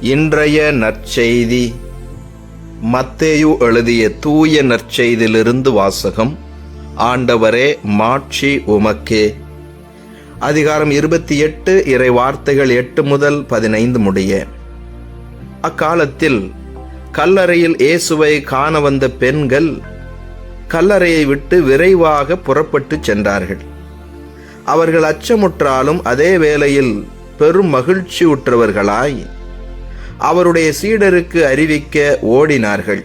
இன்றைய நற்செய்தி. மத்தேயு எழுதிய தூய நற்செய்தியிலிருந்து வாசகம் ஆண்டவரே மாட்சி உமக்கே. அதிகாரம் இருபத்தி எட்டு இறை வார்த்தைகள் எட்டு முதல் பதினைந்து முடிய. அக்காலத்தில் கல்லறையில் இயேசுவை காண வந்த பெண்கள் கல்லறையை விட்டு விரைவாக புறப்பட்டுச் சென்றார்கள். அவர்கள் அச்சமுற்றாலும் அதே வேளையில் பெரும் மகிழ்ச்சியுற்றவர்களாய் அவருடைய சீடருக்கு அறிவிக்க ஓடினார்கள்.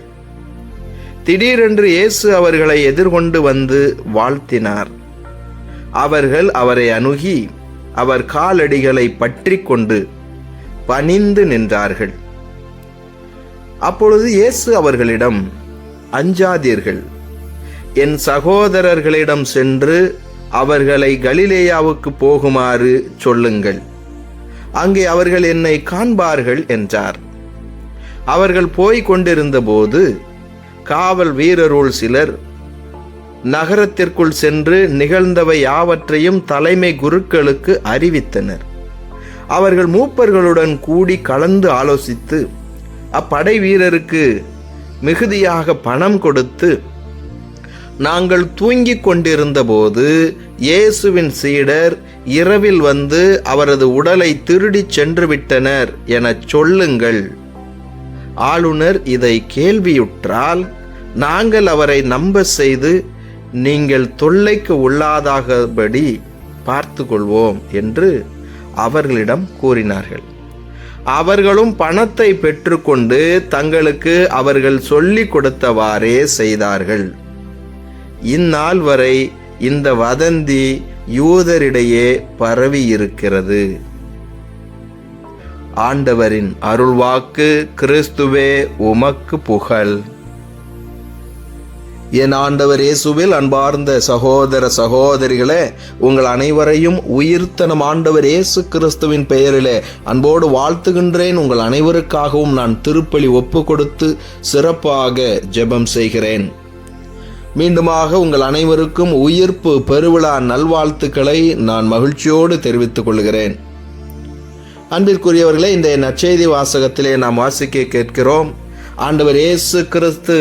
திடீரென்று இயேசு அவர்களை எதிர்கொண்டு வந்து வாழ்த்தினார். அவர்கள் அவரை அணுகி அவர் காலடிகளை பற்றி கொண்டு பணிந்து நின்றார்கள். அப்பொழுது இயேசு அவர்களிடம் அஞ்சாதீர்கள். என் சகோதரர்களிடம் சென்று அவர்களை கலிலேயாவுக்கு போகுமாறு சொல்லுங்கள். அங்கே அவர்கள் என்னை காண்பார்கள் என்றார். அவர்கள் போய்க் கொண்டிருந்தபோது காவல் வீரருள் சிலர் நகரத்திற்குள் சென்று நிகழ்ந்தவை யாவற்றையும் தலைமை குருக்களுக்கு அறிவித்தனர். அவர்கள் மூப்பர்களுடன் கூடி கலந்து ஆலோசித்து அப்படை வீரருக்கு மிகுதியாக பணம் கொடுத்து நாங்கள் தூங்கிக் கொண்டிருந்தபோது இயேசுவின் சீடர் இரவில் வந்து அவரது உடலை திருடிச் சென்று விட்டனர் எனச் சொல்லுங்கள். ஆளுநர் இதை கேள்வியுற்றால் நாங்கள் அவரை நம்ப செய்து நீங்கள் தொல்லைக்கு உள்ளாதாகபடி பார்த்து கொள்வோம் என்று அவர்களிடம் கூறினார்கள். அவர்களும் பணத்தை பெற்றுக்கொண்டு தங்களுக்கு அவர்கள் சொல்லிக் கொடுத்தவாறே செய்தார்கள். இந்நாள் வரை இந்த வதந்தி யூதரிடையே பரவி இருக்கிறது ஆண்டவரின் அருள்வாக்கு கிறிஸ்துவே உமக்கு புகழ். என் ஆண்டவர் இயேசுவில் அன்பார்ந்த சகோதர சகோதரிகளே உங்கள் அனைவரையும் உயிர்த்தனம் ஆண்டவர் இயேசு கிறிஸ்துவின் பெயரிலே அன்போடு வாழ்த்துகின்றேன். உங்கள் அனைவருக்காகவும் நான் திருப்பலி ஒப்பு கொடுத்து சிறப்பாக ஜெபம் செய்கிறேன். மீண்டுமாக உங்கள் அனைவருக்கும் உயிர்ப்பு பெருவிழா நல்வாழ்த்துக்களை நான் மகிழ்ச்சியோடு தெரிவித்துக் கொள்கிறேன். அன்பிற்குரியவர்களே இந்த நற்செய்தி வாசகத்திலே நாம் வாசிக்க கேட்கிறோம். ஆண்டவர் இயேசு கிறிஸ்து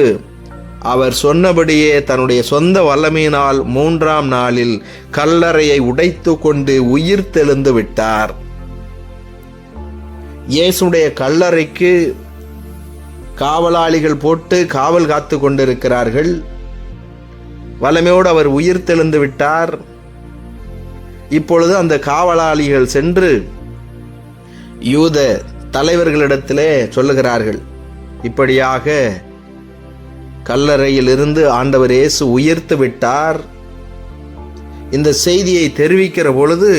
அவர் சொன்னபடியே தன்னுடைய சொந்த வல்லமையினால் மூன்றாம் நாளில் கல்லறையை உடைத்து கொண்டு உயிர் தெழுந்து விட்டார். இயேசுடைய கல்லறைக்கு காவலாளிகள் போட்டு காவல் காத்து கொண்டிருக்கிறார்கள். வல்லமையோடு அவர் உயிர் தெழுந்து விட்டார். இப்பொழுது அந்த காவலாளிகள் சென்று யூத தலைவர்களிடத்திலே சொல்லுகிறார்கள் இப்படியாக கல்லறையிலிருந்து ஆண்டவர் இயேசு உயர்த்து விட்டார். இந்த செய்தியை தெரிவிக்கிற பொழுது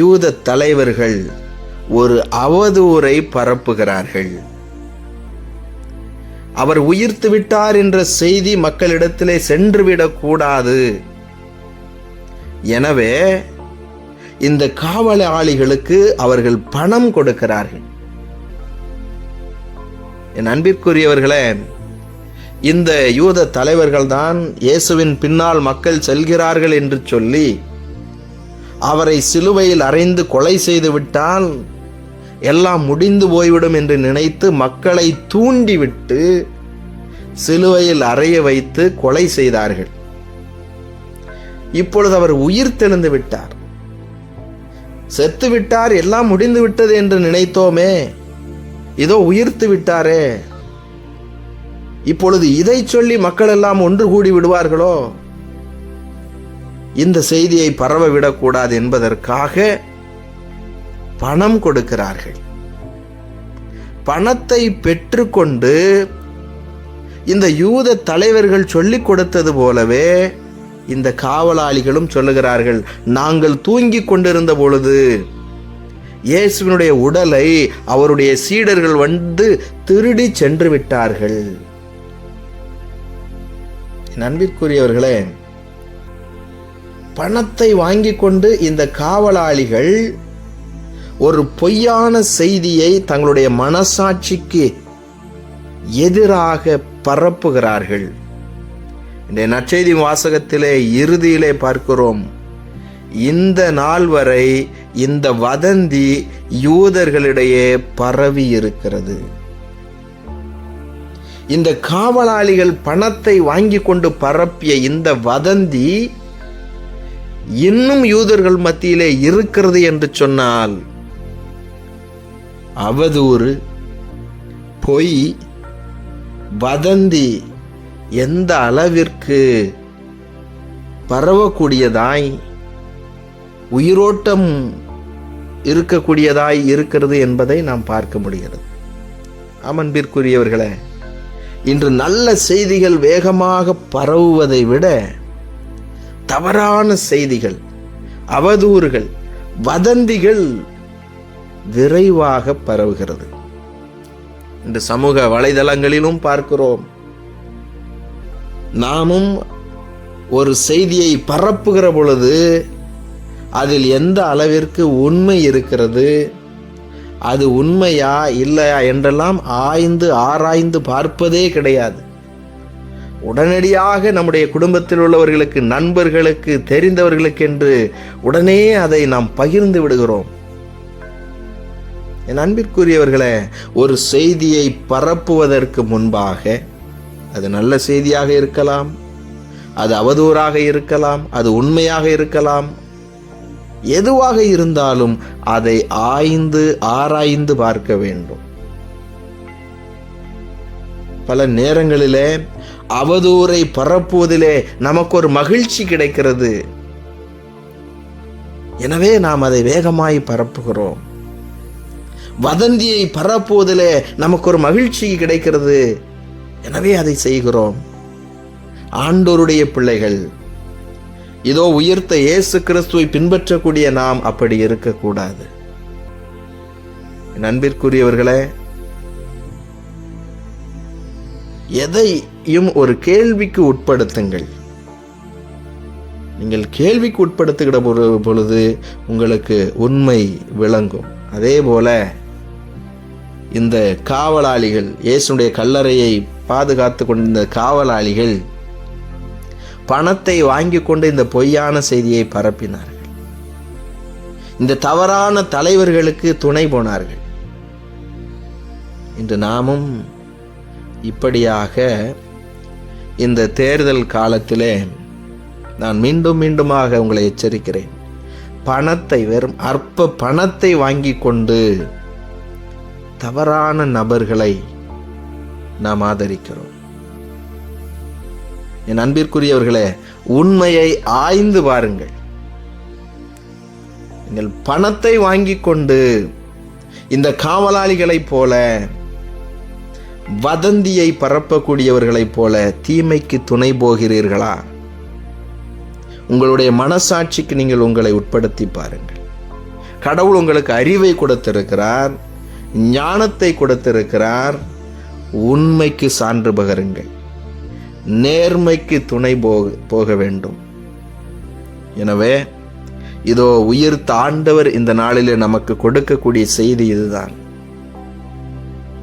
யூத தலைவர்கள் ஒரு அவதூறை பரப்புகிறார்கள். அவர் உயிர்த்து விட்டார் என்ற செய்தி மக்களிடத்திலே சென்றுவிடக்கூடாது. எனவே இந்த காவலாளிகளுக்கு அவர்கள் பணம் கொடுக்கிறார்கள். என் அன்பிற்குரியவர்களே இந்த யூத தலைவர்கள் தான் இயேசுவின் பின்னால் மக்கள் செல்கிறார்கள் என்று சொல்லி அவரை சிலுவையில் அறைந்து கொலை செய்து விட்டால் எல்லாம் முடிந்து போய்விடும் என்று நினைத்து மக்களை தூண்டிவிட்டு சிலுவையில் அறைய வைத்து கொலை செய்தார்கள். இப்பொழுது அவர் உயிர் தெழுந்து விட்டார். செத்து விட்டார் எல்லாம் முடிந்து விட்டது என்று நினைத்தோமே. இதோ உயிர்த்து விட்டாரே. இப்பொழுது இதை சொல்லி மக்கள் எல்லாம் ஒன்று கூடி விடுவார்களோ? இந்த செய்தியை பரவ விடக்கூடாது என்பதற்காக பணம் கொடுக்கிறார்கள். பணத்தை பெற்றுக்கொண்டு இந்த யூத தலைவர்கள் சொல்லிக் கொடுத்தது போலவே இந்த காவலாளிகளும் சொல்லுகிறார்கள் நாங்கள் தூங்கிக் கொண்டிருந்த பொழுது இயேசுவினுடைய உடலை அவருடைய சீடர்கள் வந்து திருடி சென்று விட்டார்கள். நண்பிற்குரியவர்களே பணத்தை வாங்கி கொண்டு இந்த காவலாளிகள் ஒரு பொய்யான செய்தியை தங்களுடைய மனசாட்சிக்கு எதிராக பரப்புகிறார்கள். இந்த நற்செய்தி வாசகத்திலே இறுதியிலே பார்க்கிறோம். இந்த நாள் வரை இந்த வதந்தி யூதர்களிடையே பரவி இருக்கிறது. இந்த காவலாளிகள் பணத்தை வாங்கி கொண்டு பரப்பிய இந்த வதந்தி இன்னும் யூதர்கள் மத்தியிலே இருக்கிறது என்று சொன்னால் அவதூறு பொய் வதந்தி எந்த அளவிற்கு பரவக்கூடியதாய் உயிரோட்டம் இருக்கக்கூடியதாய் இருக்கிறது என்பதை நாம் பார்க்க முடிகிறது. அமன்பிற்குரியவர்களே இன்று நல்ல செய்திகள் வேகமாக பரவுவதை விட தவறான செய்திகள் அவதூறுகள் வதந்திகள் விரைவாக பரவுகிறது. இன்று சமூக வலைதளங்களிலும் பார்க்கிறோம். நாமும் ஒரு செய்தியை பரப்புகிற பொழுது அதில் எந்த அளவிற்கு உண்மை இருக்கிறது அது உண்மையா இல்லையா என்றெல்லாம் ஆய்ந்து ஆராய்ந்து பார்ப்பதே கிடையாது. உடனடியாக நம்முடைய குடும்பத்தில் உள்ளவர்களுக்கு நண்பர்களுக்கு தெரிந்தவர்களுக்கு என்று உடனே அதை நாம் பகிர்ந்து விடுகிறோம். என் அன்பிற்குரியவர்களே ஒரு செய்தியை பரப்புவதற்கு முன்பாக அது நல்ல செய்தியாக இருக்கலாம் அது அவதூறாக இருக்கலாம் அது உண்மையாக இருக்கலாம். எதுவாக இருந்தாலும் அதை ஆய்ந்து ஆராய்ந்து பார்க்க வேண்டும். பல நேரங்களிலே அவதூறை பரப்புவதிலே நமக்கு ஒரு மகிழ்ச்சி கிடைக்கிறது. எனவே நாம் அதை வேகமாய் பரப்புகிறோம். வதந்தியை பரப்புவதிலே நமக்கு ஒரு மகிழ்ச்சி கிடைக்கிறது. எனவே அதை செய்கிறோம். ஆண்டோருடைய பிள்ளைகள் இதோ உயிர்த்த இயேசு கிறிஸ்துவை பின்பற்றக்கூடிய நாம் அப்படி இருக்கக்கூடாது. நண்பிற்குரியவர்களே எதையும் ஒரு கேள்விக்கு உட்படுத்துங்கள். நீங்கள் கேள்விக்கு உட்படுத்துகிற பொழுது உங்களுக்கு உண்மை விளங்கும். அதே போல இந்த காவலாளிகள் இயேசுடைய கல்லறையை பாதுகாத்து கொண்டிருந்த காவலாளிகள் பணத்தை வாங்கி கொண்டு இந்த பொய்யான செய்தியை பரப்பினார்கள். இந்த தவறான தலைவர்களுக்கு துணை போனார்கள். இன்று நாமும் இப்படியாக இந்த தேர்தல் காலத்திலே நான் மீண்டும் மீண்டுமாக உங்களை எச்சரிக்கிறேன். பணத்தை வெறும் அற்ப பணத்தை வாங்கி கொண்டு தவறான நபர்களை நாம் ஆதரிக்கிறோம். என் அன்பிற்குரியவர்களே உண்மையை ஆய்ந்து பாருங்கள் நீங்கள் பணத்தை வாங்கி கொண்டு இந்த காவலாளிகளைப் போல வதந்தியை பரப்பக்கூடியவர்களைப் போல தீமைக்கு துணை போகிறீர்களா? உங்களுடைய மனசாட்சிக்கு நீங்கள் உங்களை உட்படுத்தி பாருங்கள். கடவுள் உங்களுக்கு அறிவை கொடுத்திருக்கிறார். ஞானத்தை கொடுத்திருக்கிறார். உண்மைக்கு சான்று பகருங்கள். நேர்மைக்கு துணை போக போக வேண்டும். எனவே இதோ உயிர் தாண்டவர் இந்த நாளிலே நமக்கு கொடுக்கக்கூடிய செய்தி இதுதான்.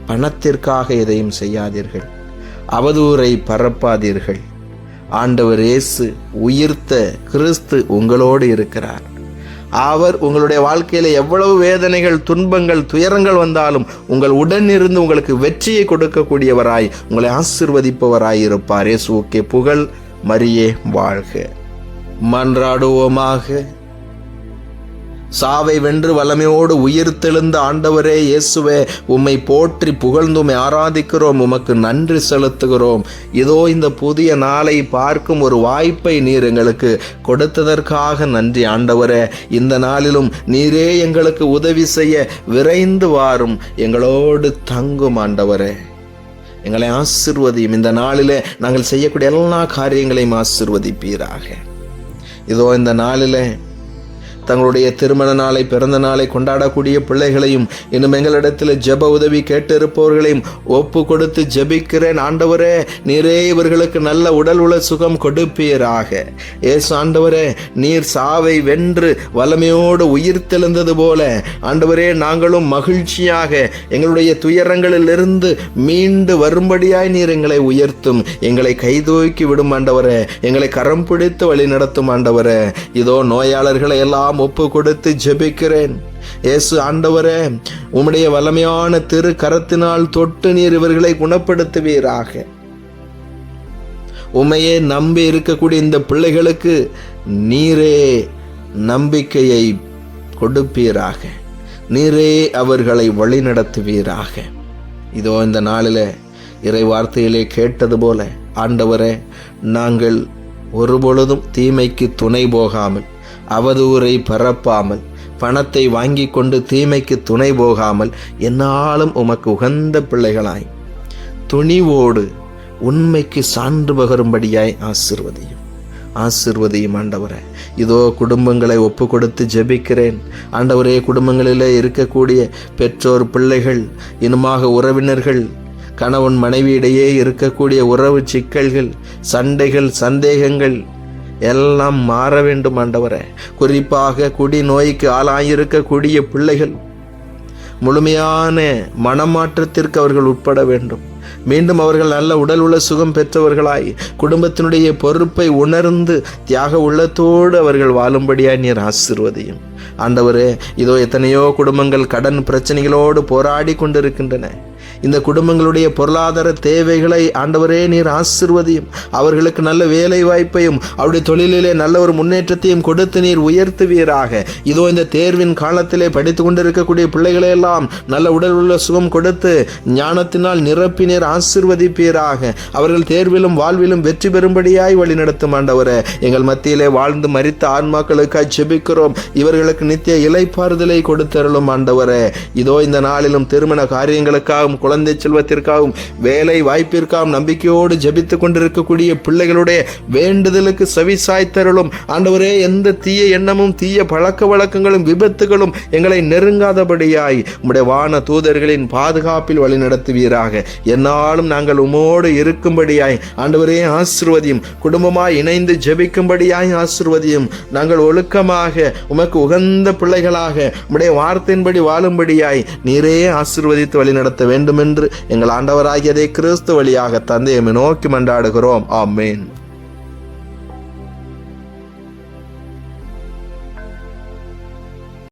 பணத்திற்காக எதையும் செய்யாதீர்கள். அவதூரை பரப்பாதீர்கள். ஆண்டவர் இயேசு உயிர்த்த கிறிஸ்து உங்களோடு இருக்கிறார். அவர் உங்களுடைய வாழ்க்கையில் எவ்வளவு வேதனைகள் துன்பங்கள் துயரங்கள் வந்தாலும் உங்கள் உடன் இருந்து உங்களுக்கு வெற்றியை கொடுக்கக்கூடியவராய் உங்களை ஆசிர்வதிப்பவராய் இருப்பார் இயேசுவுக்கே புகழ் மரியே வாழ்க. மன்றாடுவோமாக. சாவை வென்று வல்லமையோடு உயிர்த்தெழுந்த ஆண்டவரே இயேசுவே உம்மை போற்றி புகழ்ந்து உம்மை ஆராதிக்கிறோம் உமக்கு நன்றி செலுத்துகிறோம். இதோ இந்த புதிய நாளை பார்க்கும் ஒரு வாய்ப்பை நீர் எங்களுக்கு கொடுத்ததற்காக நன்றி ஆண்டவரே. இந்த நாளிலும் நீரே எங்களுக்கு உதவி செய்ய விரைந்து வாரும். எங்களோடு தங்கும் ஆண்டவரே. எங்களை ஆசிர்வதியும். இந்த நாளிலே நாங்கள் செய்யக்கூடிய எல்லா காரியங்களையும் ஆசிர்வதிப்பீராக. இதோ இந்த நாளிலே தங்களுடைய திருமண நாளை பிறந்த நாளை கொண்டாடக்கூடிய பிள்ளைகளையும் இன்னும் எங்களிடத்தில் ஜெப உதவி கேட்டிருப்பவர்களையும் ஒப்பு கொடுத்து ஜெபிக்கிறேன். ஆண்டவரே நீரே இவர்களுக்கு நல்ல உடல் உள்ள சுகம் கொடுப்பீராக. ஏசு ஆண்டவரே நீர் சாவை வென்று வல்லமையோடு உயிர்த்தெழுந்தது போல ஆண்டவரே நாங்களும் மகிழ்ச்சியாக எங்களுடைய துயரங்களிலிருந்து மீண்டு வரும்படியாய் நீர் எங்களை உயர்த்தும். எங்களை கைதூக்கி விடும் ஆண்டவரே எங்களை கரம் பிடித்து வழி நடத்தும் ஆண்டவரே. இதோ நோயாளர்களை எல்லாம் ஒப்பு கொடுத்து ஜெபிக்கிறேன். இயேசு ஆண்டவரே உம்முடைய வல்லமையான திரு கரத்தினால் தொட்டு நீர் இவர்களை குணப்படுத்துவீராக. உமையே நம்பி இருக்கக்கூடிய இந்த பிள்ளைகளுக்கு நீரே நம்பிக்கையை கொடுப்பீராக. நீரே அவர்களை வழிநடத்துவீராக. இதோ இந்த நாளில் இறை வார்த்தையிலே கேட்டது போல ஆண்டவரே நாங்கள் ஒருபொழுதும் தீமைக்கு துணை போகாமல் அவதூறை பரப்பாமல் பணத்தை வாங்கி கொண்டு தீமைக்கு துணை போகாமல் என்னாலும் உமக்கு உகந்த பிள்ளைகளாய். துணிவோடு உண்மைக்கு சான்று பகரும்படியாய் ஆசிர்வதியும். ஆசிர்வதியும் ஆண்டவரே. இதோ குடும்பங்களை ஒப்பு கொடுத்து ஜெபிக்கிறேன். ஆண்டவரே குடும்பங்களிலே இருக்கக்கூடிய பெற்றோர் பிள்ளைகள் இனமாக உறவினர்கள் கணவன் மனைவியிடையே இருக்கக்கூடிய உறவு சிக்கல்கள் சண்டைகள் சந்தேகங்கள் எல்லாம் மாற வேண்டும் ஆண்டவரே. குறிப்பாக குடி நோய்க்கு ஆளாயிருக்கக்கூடிய பிள்ளைகள். முழுமையான மனமாற்றத்திற்கு அவர்கள் உட்பட வேண்டும். மீண்டும் அவர்கள் நல்ல உடல் உள்ள சுகம் பெற்றவர்களாய் குடும்பத்தினுடைய பொறுப்பை உணர்ந்து தியாக உள்ளத்தோடு அவர்கள் வாழும்படியாய் நீர் ஆசிர்வதையும். ஆண்டவரே இதோ எத்தனையோ குடும்பங்கள் கடன் பிரச்சனைகளோடு போராடி கொண்டிருக்கின்றன. இந்த குடும்பங்களுடைய பொருளாதார தேவைகளை ஆண்டவரே நீர் ஆசிர்வதியும். அவர்களுக்கு நல்ல வேலை வாய்ப்பையும் அவருடைய தொழிலிலே நல்ல ஒரு முன்னேற்றத்தையும் கொடுத்து நீர் உயர்த்துவீராக. இதோ இந்த தேர்வின் காலத்திலே படித்து கொண்டிருக்கக்கூடிய பிள்ளைகளையெல்லாம் நல்ல உடல் உள்ள சுகம் கொடுத்து ஞானத்தினால் நிரப்பி நீர் ஆசிர்வதிப்பீராக. அவர்கள் தேர்விலும் வாழ்விலும் வெற்றி பெறும்படியாய் வழிநடத்தும் ஆண்டவரே. எங்கள் மத்தியிலே வாழ்ந்து மறித்த ஆன்மாக்களுக்காய் ஜெபிக்கிறோம். இவர்களுக்கு நித்திய இலைப்பாறுதலை கொடுத்தருளும் ஆண்டவரே. இதோ இந்த நாளிலும் திருமண காரியங்களுக்காகவும் குழந்தை செல்வத்திற்காகவும் வேலை வாய்ப்பிற்காகவும் நம்பிக்கையோடு ஜபித்து கொண்டிருக்கக்கூடிய பிள்ளைகளுடைய வேண்டுதலுக்கு செவிசாய்த்தருளும் ஆண்டவரே எந்த தீய எண்ணமும் தீய பழக்க வழக்கங்களும் விபத்துகளும் எங்களை நெருங்காதபடியாய் உம்முடைய வான தூதர்களின் பாதுகாப்பில் வழிநடத்துவீராக என்னாலும் நாங்கள் உமோடு இருக்கும்படியாய் ஆண்டவரே ஆசிர்வதியும் குடும்பமாய் இணைந்து ஜெபிக்கும்படியாய் ஆசிர்வதியும். நாங்கள் ஒழுக்கமாக உமக்கு உகந்த பிள்ளைகளாக உம்முடைய வார்த்தையின்படி வாழும்படியாய் நீரே ஆசிர்வதித்து வழிநடத்த வேண்டும். வேண்டும் என்று எங்கள் ஆண்டவராகியதை கிறிஸ்து வழியாக தந்தையை நோக்கி மன்றாடுகிறோம். ஆமேன்.